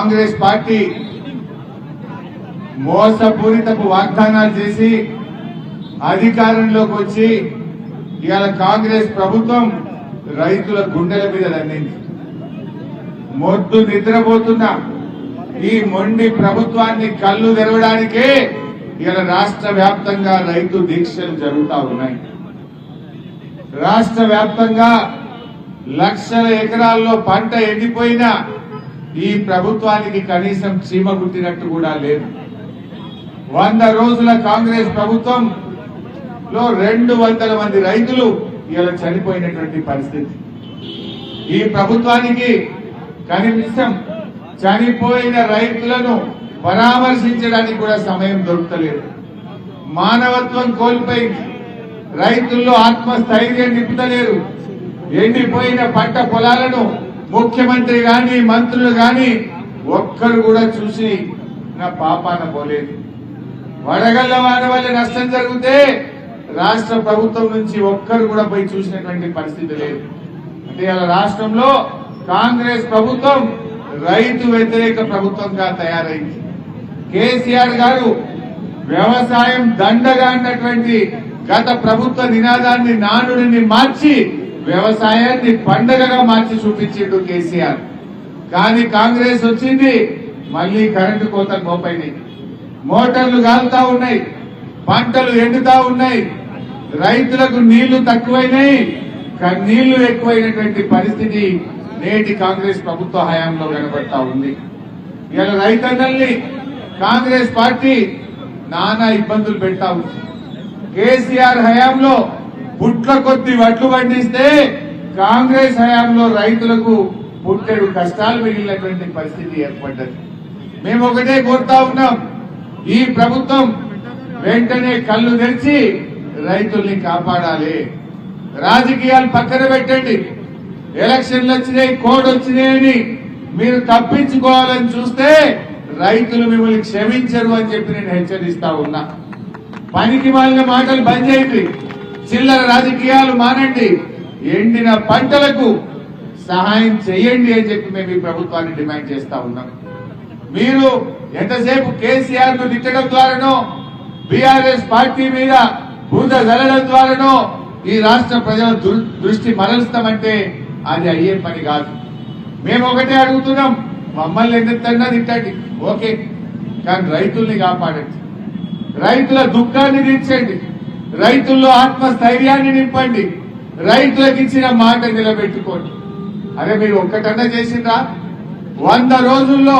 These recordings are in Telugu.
కాంగ్రెస్ పార్టీ మోసపూరితపు వాగ్దానాలు చేసి అధికారంలోకి వచ్చి ఇవాళ కాంగ్రెస్ ప్రభుత్వం రైతుల గుండెల మీద దండింది. మొద్దు నిద్రపోతున్న ఈ మొండి ప్రభుత్వాన్ని కళ్ళు తెరవడానికే ఇవాళ రాష్ట్ర వ్యాప్తంగా రైతు దీక్షలు జరుగుతూ ఉన్నాయి. రాష్ట్ర వ్యాప్తంగా లక్షల ఎకరాల్లో పంట ఎండిపోయినా ఈ ప్రభుత్వానికి కనీసం చీమ గుట్టినట్టు కూడా లేదు. వంద రోజుల కాంగ్రెస్ ప్రభుత్వం లో రెండు వందల మంది రైతులు ఇలా చనిపోయినటువంటి పరిస్థితి. ఈ ప్రభుత్వానికి కనీసం చనిపోయిన రైతులను పరామర్శించడానికి కూడా సమయం దొరుకుతలేదు మానవత్వం కోల్పోయింది. రైతుల్లో ఆత్మస్థైర్యం నింపుతలేరు. ఎండిపోయిన పంట పొలాలను ముఖ్యమంత్రి గాని మంత్రులు గాని ఒక్కరు కూడా చూసి నా పాపాన పోలేదు. వడగళ్ళ వాన వల్ల నష్టం జరిగితే రాష్ట్ర ప్రభుత్వం నుంచి ఒక్కరు కూడా పోయి చూసినటువంటి పరిస్థితి లేదు. అంటే అలా రాష్ట్రంలో కాంగ్రెస్ ప్రభుత్వం రైతు వ్యతిరేక ప్రభుత్వంగా తయారైంది. కేసీఆర్ గారు వ్యవసాయం దండగా అన్నటువంటి గత ప్రభుత్వ నినాదాన్ని నానుడిని మార్చి వ్యవసాయాన్ని పండగగా మార్చి చూపించిండు కేసీఆర్. కానీ కాంగ్రెస్ వచ్చింది మళ్ళీ కరెంటు కోతలు మోపైనాయి. మోటార్లు కాలుతా ఉన్నాయి పంటలు ఎండుతా ఉన్నాయి రైతులకు నీళ్ళు తక్కువైనాయి నీళ్ళు ఎక్కువైనటువంటి పరిస్థితి నేటి కాంగ్రెస్ ప్రభుత్వ హయాంలో కనబడతా ఉంది. ఇలా రైతన్నల్ని కాంగ్రెస్ పార్టీ నానా ఇబ్బందులు పెడతా ఉంది. కేసీఆర్ హయాంలో పుట్ల కొద్ది వడ్లు పండిస్తే కాంగ్రెస్ హయాంలో రైతులకు పుట్టెడు కష్టాలు మిగిలినటువంటి పరిస్థితి ఏర్పడ్డది. మేము ఒకటే కోరుతా ఉన్నాం. ఈ ప్రభుత్వం వెంటనే కళ్ళు తెరిచి రైతుల్ని కాపాడాలి. రాజకీయాలు పక్కన పెట్టండి. ఎలక్షన్లు వచ్చినాయి కోడ్ వచ్చినాయని మీరు తప్పించుకోవాలని చూస్తే రైతులు మిమ్మల్ని క్షమించరు అని చెప్పి నేను హెచ్చరిస్తా ఉన్నా. పనికి మాలిన మాటలు బంద్ చేయండి. చిల్లర రాజకీయాలు మానండి. ఎండిన పంటలకు సహాయం చేయండి అని చెప్పి మేము ఈ ప్రభుత్వాన్ని డిమాండ్ చేస్తా ఉన్నాం. మీరు ఎంతసేపు కేసీఆర్ను తిట్టడం ద్వారానో బీఆర్ఎస్ పార్టీ మీద బూద జల్లడం ద్వారానో ఈ రాష్ట్ర ప్రజల దృష్టి మరలుస్తామంటే అది అయ్యే పని కాదు. మేము ఒకటే అడుగుతున్నాం మమ్మల్ని ఎందుకన్నా తిట్టండి? ఓకే కానీ రైతుల్ని కాపాడండి. రైతుల దుఃఖాన్ని తీర్చండి. రైతుల్లో ఆత్మస్థైర్యాన్ని నింపండి. రైతులకు ఇచ్చిన మాట నిలబెట్టుకోండి. అరే మీరు ఒక్కటన్నా చేసిందా వంద రోజుల్లో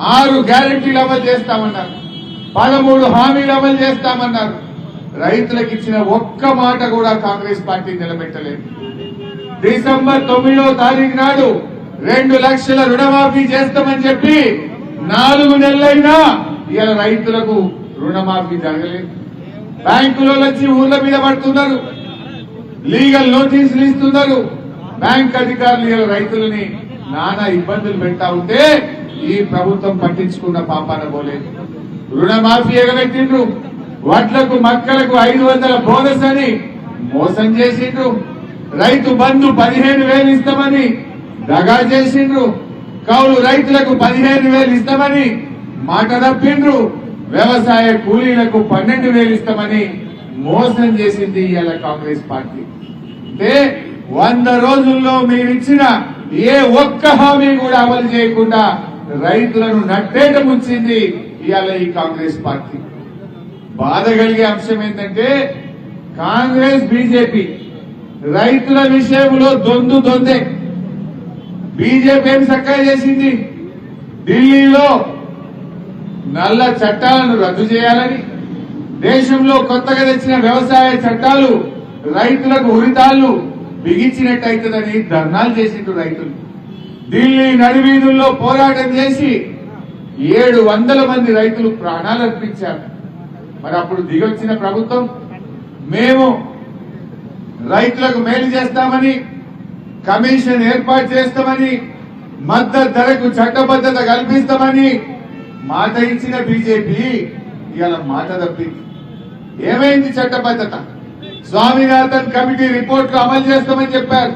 ఆరు గ్యారంటీలు అమలు చేస్తామన్నారు. పదమూడు హామీలు అమలు చేస్తామన్నారు. రైతులకు ఇచ్చిన ఒక్క మాట కూడా కాంగ్రెస్ పార్టీ నిలబెట్టలేదు. డిసెంబర్ తొమ్మిదో తారీఖు నాడు రెండు లక్షల రుణమాఫీ చేస్తామని చెప్పి నాలుగు నెలలైనా ఇలా రైతులకు రుణమాఫీ జరగలేదు. బ్యాంకులో వచ్చి ఊర్ల మీద పడుతున్నారు. లీగల్ నోటీసులు ఇస్తున్నారు. బ్యాంక్ అధికారులు రైతులని నానా ఇబ్బందులు పెడతా ఉంటే ఈ ప్రభుత్వం పట్టించుకున్న పాపాన పోలేదు. రుణమాఫీ ఎగబెట్టిండ్రు. వడ్లకు మక్కలకు ఐదు వందల బోనస్ అని మోసం చేసిండ్రు. రైతు బంధు పదిహేను వేలు ఇస్తామని దగా చేసిండ్రు. కౌలు రైతులకు పదిహేను వేలు ఇస్తామని మాట తప్పిండ్రు. వ్యవసాయ కూలీలకు పన్నెండు వేలు ఇస్తామని మోసం చేసింది ఇవాళ కాంగ్రెస్ పార్టీ. అంటే వంద రోజుల్లో మీరు ఇచ్చిన ఏ ఒక్క హామీ కూడా అమలు చేయకుండా రైతులను నట్టేట ముంచింది ఇవాళ ఈ కాంగ్రెస్ పార్టీ. బాధ కలిగే అంశం ఏంటంటే కాంగ్రెస్ బీజేపీ రైతుల విషయంలో దొందు దొందే. బీజేపీ ఏం చక్కగా చేసింది? ఢిల్లీలో నల్ల చట్టాలను రద్దు చేయాలని దేశంలో కొత్తగా తెచ్చిన వ్యవసాయ చట్టాలు రైతులకు ఉరితాళ్ళు బిగించినట్టయితుందని ధర్నాలు చేసిండ్రు రైతులు. ఢిల్లీ నడివీధుల్లో పోరాటం చేసి ఏడు వందల మంది రైతులు ప్రాణాలు అర్పించారు. మరి అప్పుడు దిగొచ్చిన ప్రభుత్వం మేము రైతులకు మేలు చేస్తామని కమిషన్ ఏర్పాటు చేస్తామని మద్దతు ధరకు చట్టబద్ధత కల్పిస్తామని మాట ఇచ్చిన బీజేపీ ఇవాళ మాట తప్పింది. ఏమైంది చట్టబద్ధత స్వామినాథన్ కమిటీ రిపోర్ట్లు అమలు చేస్తామని చెప్పారు.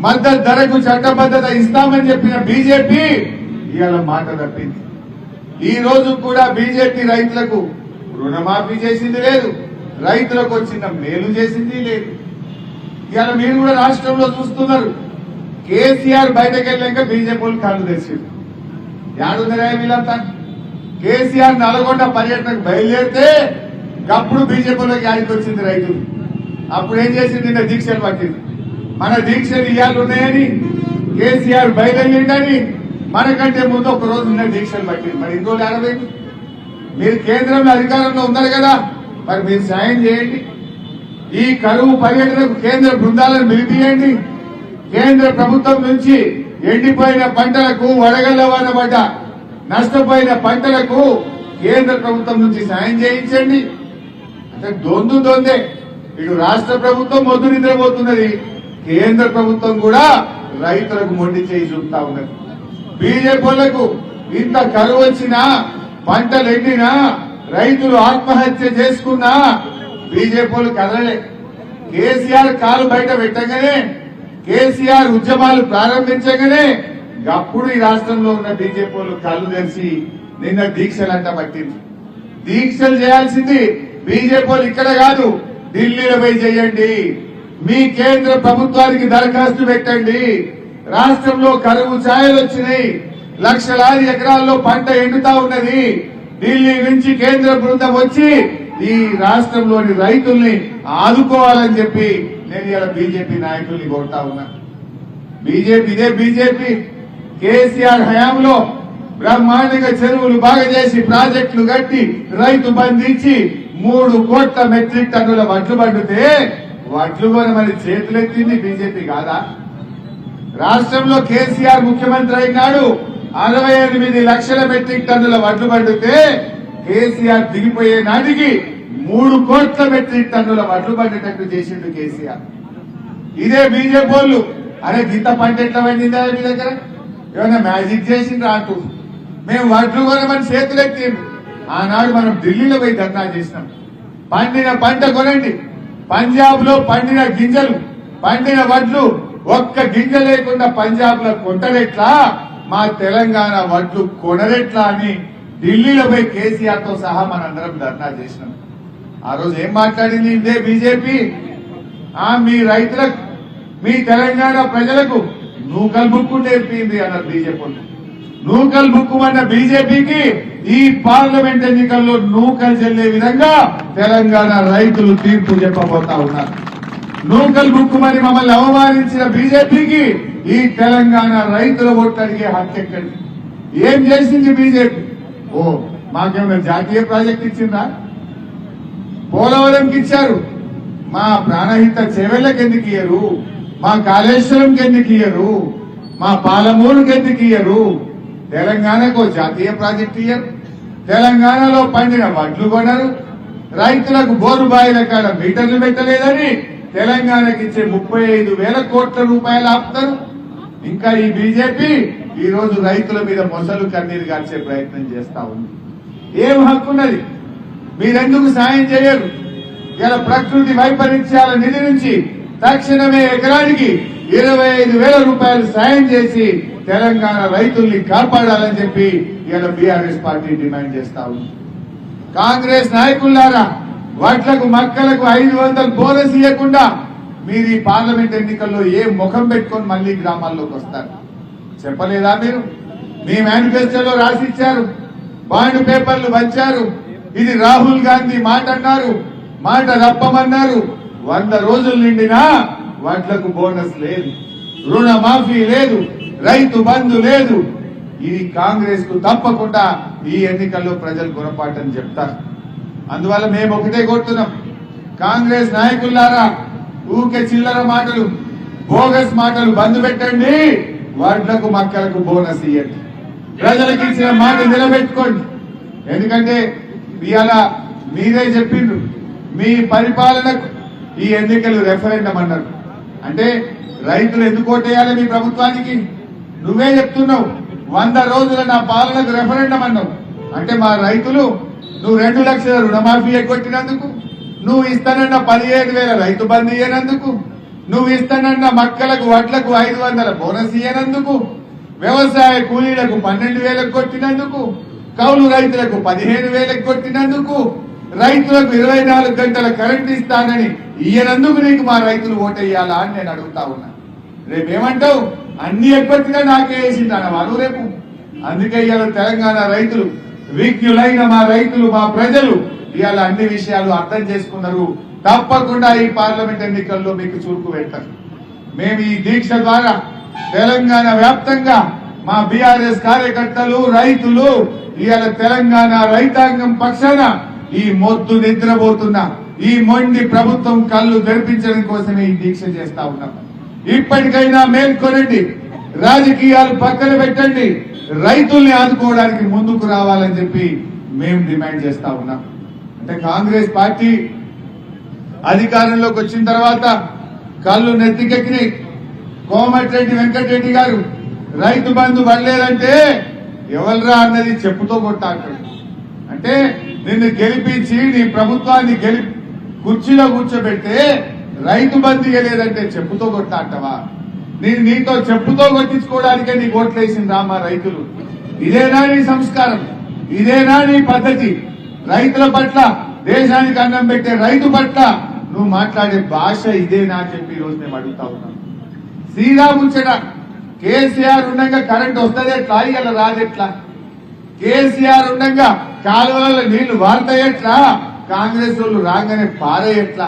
మద్దతు ధరకు చట్టబద్ధత ఇస్తామని చెప్పిన బీజేపీ ఇవాళ మాట తప్పింది. ఈ రోజు కూడా బీజేపీ రైతులకు రుణమాఫీ చేసింది లేదు. రైతులకు వచ్చిన మేలు చేసింది లేదు. ఇవాళ మీరు కూడా రాష్ట్రంలో చూస్తున్నారు. కేసీఆర్ బయటకు వెళ్ళాక బీజేపీ వాళ్ళు తెచ్చింది యాడుందరా వీళ్ళంతా కేసీఆర్ నల్గొండ పర్యటనకు బయలుదేరితే అప్పుడు బీజేపీలోకి యాడికి వచ్చింది రైతులు అప్పుడు ఏం చేసింది? నిన్న దీక్షలు పట్టింది. మన దీక్షలు ఇవాళ ఉన్నాయని కేసీఆర్ బయలుదేరిందని మనకంటే ముందు ఒక రోజు నిన్న దీక్షలు పట్టింది. మరి ఇంకో అరవై మీరు కేంద్రంలో అధికారంలో ఉన్నారు కదా. మరి మీరు సాయం చేయండి. ఈ కరువు పర్యటనకు కేంద్ర బృందాలను పిలిపియండి. కేంద్ర ప్రభుత్వం నుంచి ఎండిపోయిన పంటలకు వడగళ్ళ వాన పడ్డ నష్టపోయిన పంటలకు కేంద్ర ప్రభుత్వం నుంచి సాయం చేయించండి. అంటే దొందు దొందే. ఇటు రాష్ట్ర ప్రభుత్వం మొద్దు నిద్రపోతున్నది. కేంద్ర ప్రభుత్వం కూడా రైతులకు మొండి చేయి చూపుతా ఉన్నది. బీజేపీలకు ఇంత కరువు వచ్చినా పంటలు ఎండినా రైతులు ఆత్మహత్య చేసుకున్నా బీజేపీలు కదలలే. కేసీఆర్ కాలు బయట పెట్టగానే కేసీఆర్ ఉద్యమాలు ప్రారంభించగానే అప్పుడు ఈ రాష్ట్రంలో ఉన్న బీజేపీలు కళ్ళు తెరిచి నిన్న అంట పట్టింది. దీక్షలు చేయాల్సింది బీజేపీ ఇక్కడ కాదు ఢిల్లీలో పోయి చేయండి. మీ కేంద్ర ప్రభుత్వానికి దరఖాస్తు పెట్టండి. రాష్ట్రంలో కరువు ఛాయలు వచ్చినాయి. లక్షలాది ఎకరాల్లో పంట ఎండుతా ఉన్నది. ఢిల్లీ నుంచి కేంద్ర బృందం వచ్చి ఈ రాష్ట్రంలోని రైతుల్ని ఆదుకోవాలని చెప్పి నేను ఇలా బీజేపీ నాయకుల్ని కోరుతా ఉన్నా. బీజేపీ ఇదే బీజేపీ. కేసీఆర్ హయాంలో బ్రహ్మాండంగా చెరువులు బాగా చేసి ప్రాజెక్టులు కట్టి రైతు బంధించి మూడు కోట్ల మెట్రిక్ టన్నుల వడ్లు పండితే వడ్లు కొని మరి చేతులెత్తింది బీజేపీ కాదా? రాష్ట్రంలో కేసీఆర్ ముఖ్యమంత్రి అయినాడు. అరవై ఎనిమిది లక్షల మెట్రిక్ టన్నుల వడ్లు పండితే కేసీఆర్ దిగిపోయే నాటికి మూడు కోట్ల మెట్రిక్ టన్నుల వడ్లు పండేటట్టు చేసిండు కేసీఆర్. ఇదే బీజేపీ వాళ్ళు. అరే గీత పంట ఎట్లా పండిందా మీ దగ్గర? ఏమైనా మ్యాజిక్ చేసిండ్రా అంటూ. మేము వడ్లు కొనమని చేతులు ఎత్తిండు ఆనాడు మనం ఢిల్లీలో పోయి ధర్నా చేసినాం. పండిన పంట కొనండి. పంజాబ్లో పండిన గింజలు పండిన వడ్లు ఒక్క గింజ లేకుండా పంజాబ్లో కొంటరెట్లా మా తెలంగాణ వడ్లు కొనరెట్లా అని ఢిల్లీలో పోయి కేసీఆర్తో సహా మనందరం ధర్నా చేసినాం. ఆ రోజు ఏం మాట్లాడింది? ఇదే బీజేపీ. ఆ మీ రైతులకు మీ తెలంగాణ ప్రజలకు నూకలు బుక్కు నేర్పింది అన్నారు బీజేపీ నూకలు నూకల్ బీజేపీకి ఈ పార్లమెంట్ ఎన్నికల్లో నూకలు చెల్లే విధంగా తెలంగాణ రైతులు తీర్పు చెప్పబోతా ఉన్నారు. నూకల్ బుక్కు మరి మమ్మల్ని అవమానించిన బీజేపీకి ఈ తెలంగాణ రైతుల ఓట్లు అడిగే హక్కు ఎక్కడి ఏం చేసింది బీజేపీ? ఓ మాకేమైనా జాతీయ ప్రాజెక్ట్ ఇచ్చిందా? పోలవరంకి ఇచ్చారు మా ప్రాణహిత చెవెళ్ళకి ఎందుకు ఇయ్యరు మా కాళేశ్వరంకి ఎందుకు ఇయ్యరు మా పాలమూరుకి ఎందుకు ఇయ్యరు తెలంగాణకు జాతీయ ప్రాజెక్ట్ ఇయ్యరు. తెలంగాణలో పండిన వడ్లు కొనరు. రైతులకు బోరు బాయిల కాడ మీటర్లు పెట్టలేదని తెలంగాణకి ఇచ్చే ముప్పై ఐదు వేల కోట్ల రూపాయలు ఆపుతారు. ఇంకా ఈ బీజేపీ ఈ రోజు రైతుల మీద మొసలు కన్నీరు గార్చే ప్రయత్నం చేస్తా ఉంది. ఏం హక్కున్నది మీరెందుకు సాయం చేయరు? ఇలా ప్రకృతి వైపరీత్యాల నిధి నుంచి తక్షణమే ఎకరానికి ఇరవై ఐదు వేల రూపాయలు సాయం చేసి తెలంగాణ రైతుల్ని కాపాడాలని చెప్పి ఇలా బీఆర్ఎస్ పార్టీ డిమాండ్ చేస్తా ఉంది. కాంగ్రెస్ నాయకులారా వడ్లకు మక్కలకు ఐదు వందలు బోనస్ ఇవ్వకుండా మీరు ఈ పార్లమెంట్ ఎన్నికల్లో ఏ ముఖం పెట్టుకొని మళ్ళీ గ్రామాల్లోకి వస్తారు? చెప్పలేదా మీరు? మీ మేనిఫెస్టోలో రాసిచ్చారు బాండ్ పేపర్లు వచ్చారు ఇది రాహుల్ గాంధీ మాట అన్నారు మాట తప్పమన్నారు వంద రోజులు నిండినా వాట్లకు బోనస్ లేదు రుణమాఫీ లేదు రైతు బంధు లేదు. ఇది కాంగ్రెస్కు తప్పకుండా ఈ ఎన్నికల్లో ప్రజలు గుణపాఠం చెప్తారు. అందువల్ల మేము ఒకటే కోరుతున్నాం కాంగ్రెస్ నాయకులారా ఊకే చిల్లర మాటలు బోగస్ మాటలు బంద్ పెట్టండి వడ్లకు మక్కలకు బోనస్ ఇవ్వండి ప్రజలకు ఇచ్చిన మాట నిలబెట్టుకోండి. ఎందుకంటే ఇవాళ మీరే చెప్పిండ్రు. మీ పరిపాలనకు ఈ ఎన్నికలు రెఫరెండం అన్నారు. అంటే రైతులు ఎందుకు ఓటేయాలి మీ ప్రభుత్వానికి? నువ్వే చెప్తున్నావు. వంద రోజుల నా పాలనకు రెఫరెండం అన్నావు. అంటే మా రైతులు నువ్వు రెండు లక్షల రుణమాఫీ ఎగ్గొట్టినందుకు నువ్వు ఇస్తానన్న పదిహేను వేల రైతు బంధు ఇయ్యనందుకు నువ్వు ఇస్తానన్న మక్కలకు వడ్లకు ఐదు వందల బోనస్ ఇయ్యనందుకు వ్యవసాయ కూలీలకు పన్నెండు వేలకు కొట్టినందుకు కౌలు రైతులకు పదిహేను వేలకు కొట్టినందుకు రైతులకు ఇరవై నాలుగు గంటల కరెంట్ ఇస్తానని ఈయనందుకు నీకు మా రైతులు ఓటేయాలా అని నేను అడుగుతా ఉన్నా. రేపేమంటావు? అన్ని ఎప్పటిగా నాకే వేసిందన్న వాళ్ళు రేపు. అందుకే ఇవాళ తెలంగాణ రైతులు విజ్ఞులైన మా రైతులు మా ప్రజలు ఇవాళ అన్ని విషయాలు అర్థం చేసుకున్నారు. తప్పకుండా ఈ పార్లమెంట్ ఎన్నికల్లో మీకు చురుకు పెట్టారు మేము ఈ దీక్ష ద్వారా తెలంగాణ వ్యాప్తంగా మా బీఆర్ఎస్ కార్యకర్తలు రైతులు ఇవాళ తెలంగాణ రైతాంగం పక్షాన ఈ మొద్దు నిద్రపోతున్న. ఈ మొండి ప్రభుత్వం కళ్ళు తెరిపించడం కోసమే ఈ దీక్ష చేస్తా ఉన్నాం. ఇప్పటికైనా మేల్కొనండి. రాజకీయాలు పక్కన పెట్టండి. రైతుల్ని ఆదుకోవడానికి ముందుకు రావాలని చెప్పి మేము డిమాండ్ చేస్తా ఉన్నాం. అంటే కాంగ్రెస్ పార్టీ అధికారంలోకి వచ్చిన తర్వాత కళ్ళు నెత్తికెక్కినాయి. కోమటిరెడ్డి వెంకటరెడ్డి గారు రైతు బంధు పడలేదంటే ఎవరిరా అన్నది చెప్పుతో కొట్టా అంటే నిన్ను గెలిపించి నీ ప్రభుత్వాన్ని గెలి కుర్చీలో కూర్చోబెడితే రైతు బంధు ఇవ్వలేదంటే చెప్పుతో కొట్టా అంటవా నేను నీతో చెప్పుతో కొట్టించుకోవడానికే నీ ఓట్లేసింది రామా రైతులు. ఇదేనా నీ సంస్కారం? ఇదేనా నీ పద్ధతి? రైతుల పట్ల దేశానికి అన్నం పెట్టే రైతు పట్ల నువ్వు మాట్లాడే భాష ఇదేనా అని చెప్పి ఈరోజు మేము అడుగుతా ఉన్నాం. శ్రీరాముచ్చట కేసీఆర్ ఉండగా కరెంట్ వస్తుంది ఎట్లా రాదు ఎట్లా? కేసీఆర్ ఉండగా కాలువలలో నీళ్ళు వాడతాయట్లా కాంగ్రెస్ వాళ్ళు రాగానే పారేయట్లా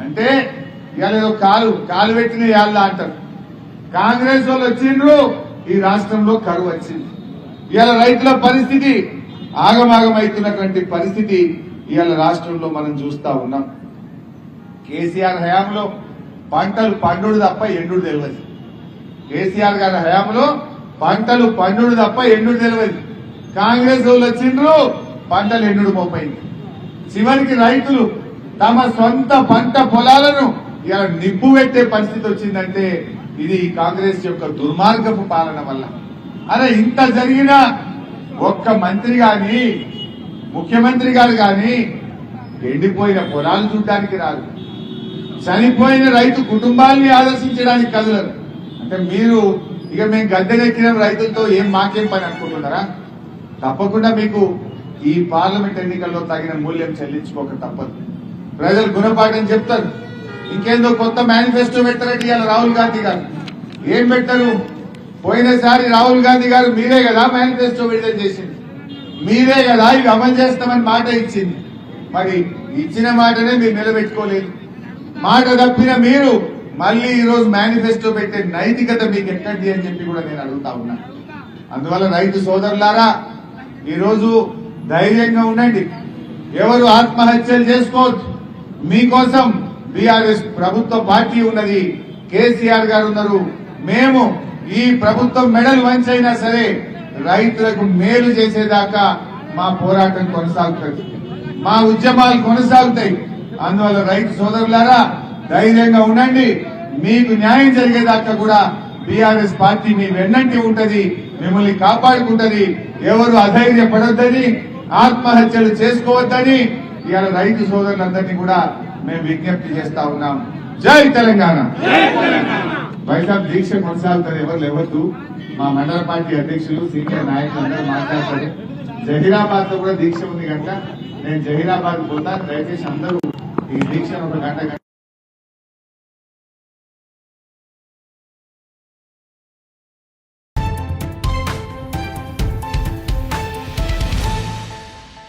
అంటే ఇవాళ ఏదో కాలు కాలు పెట్టిన ఇవాళ అంటారు. కాంగ్రెస్ వాళ్ళు వచ్చిండ్రు ఈ రాష్ట్రంలో కరువు వచ్చింది. ఇవాళ రైతుల పరిస్థితి ఆగమాగమవుతున్నటువంటి పరిస్థితి ఇవాళ రాష్ట్రంలో మనం చూస్తా ఉన్నాం. కేసీఆర్ హయాంలో పంటలు పండుడు తప్ప ఎండు తెలియదు కేసీఆర్ గారి హయాంలో పంటలు పండుడు తప్ప ఎండుడు తెలియదు. కాంగ్రెస్ వాళ్ళు వచ్చిండ్రు పంటలు ఎన్నుడు పోయింది చివరికి రైతులు తమ సొంత పంట పొలాలను ఇలా నిప్పు పెట్టే పరిస్థితి వచ్చిందంటే ఇది కాంగ్రెస్ యొక్క దుర్మార్గపు పాలన వల్ల. అరే ఇంత జరిగిన ఒక్క మంత్రి గాని ముఖ్యమంత్రి గారు గాని ఎండిపోయిన పొలాలు చూడడానికి రాదు. చనిపోయిన రైతు కుటుంబాన్ని ఆదర్శించడానికి కదలరు. అంటే మీరు ఇక మేము గద్దెనెక్కిన రైతులతో ఏం మాకేం పని అనుకుంటున్నారా? తప్పకుండా మీకు ఈ పార్లమెంట్ ఎన్నికల్లో తగిన మూల్యం చెల్లించుకోక తప్పదు. ప్రజలు గుణపాఠం చెప్తారు. ఇంకేందో కొత్త మేనిఫెస్టో పెట్టారంటే ఇవాళ రాహుల్ గాంధీ గారు. ఏం పెట్టారు? పోయినసారి రాహుల్ గాంధీ గారు మీరే కదా మేనిఫెస్టో విడుదల చేసింది. మీరే కదా ఇవి అమలు చేస్తామని మాట ఇచ్చింది. మరి ఇచ్చిన మాటనే మీరు నిలబెట్టుకోలేదు. మాట తప్పిన మీరు మళ్ళీ ఈ రోజు మేనిఫెస్టో పెట్టే నైతికత మీకు ఎక్కడిది అని చెప్పి కూడా నేను అడుగుతా ఉన్నా. అందువల్ల రైతు సోదరులారా ఈరోజు ధైర్యంగా ఉండండి. ఎవరు ఆత్మహత్యలు చేసుకోవద్దు. మీకోసం బీఆర్ఎస్ ప్రభుత్వ పార్టీ ఉన్నది. కేసీఆర్ గారు ఉన్నారు. మేము ఈ ప్రభుత్వం మెడల్ వంచైనా సరే రైతులకు మేలు చేసేదాకా మా పోరాటం కొనసాగుతుంది. మా ఉద్యమాలు కొనసాగుతాయి. అందువల్ల రైతు సోదరులారా ధైర్యంగా ఉండండి. మీకు న్యాయం జరిగేదాకా కూడా బీఆర్ఎస్ పార్టీ మీ వెన్నంటి ఉంటది మిమ్మల్ని కాపాడుకుంటది. ఎవరు అధైర్యపడొద్దని ఆత్మహత్యలు చేసుకోవద్దని ఇవాళ రైతు సోదరులందరినీ కూడా మేము విజ్ఞప్తి చేస్తా ఉన్నాం. జై తెలంగాణ! వైశాఖ దీక్ష కొనసాగుతుంది ఎవరు లేవద్దు. మా మండల పార్టీ అధ్యక్షులు సీనియర్ నాయకులు అందరూ మాట్లాడతారు. జహీరాబాద్లో కూడా దీక్ష ఉంది కనుక నేను జహీరాబాద్ పోతా. దయచేసి అందరూ ఈ దీక్షను ఒక గంట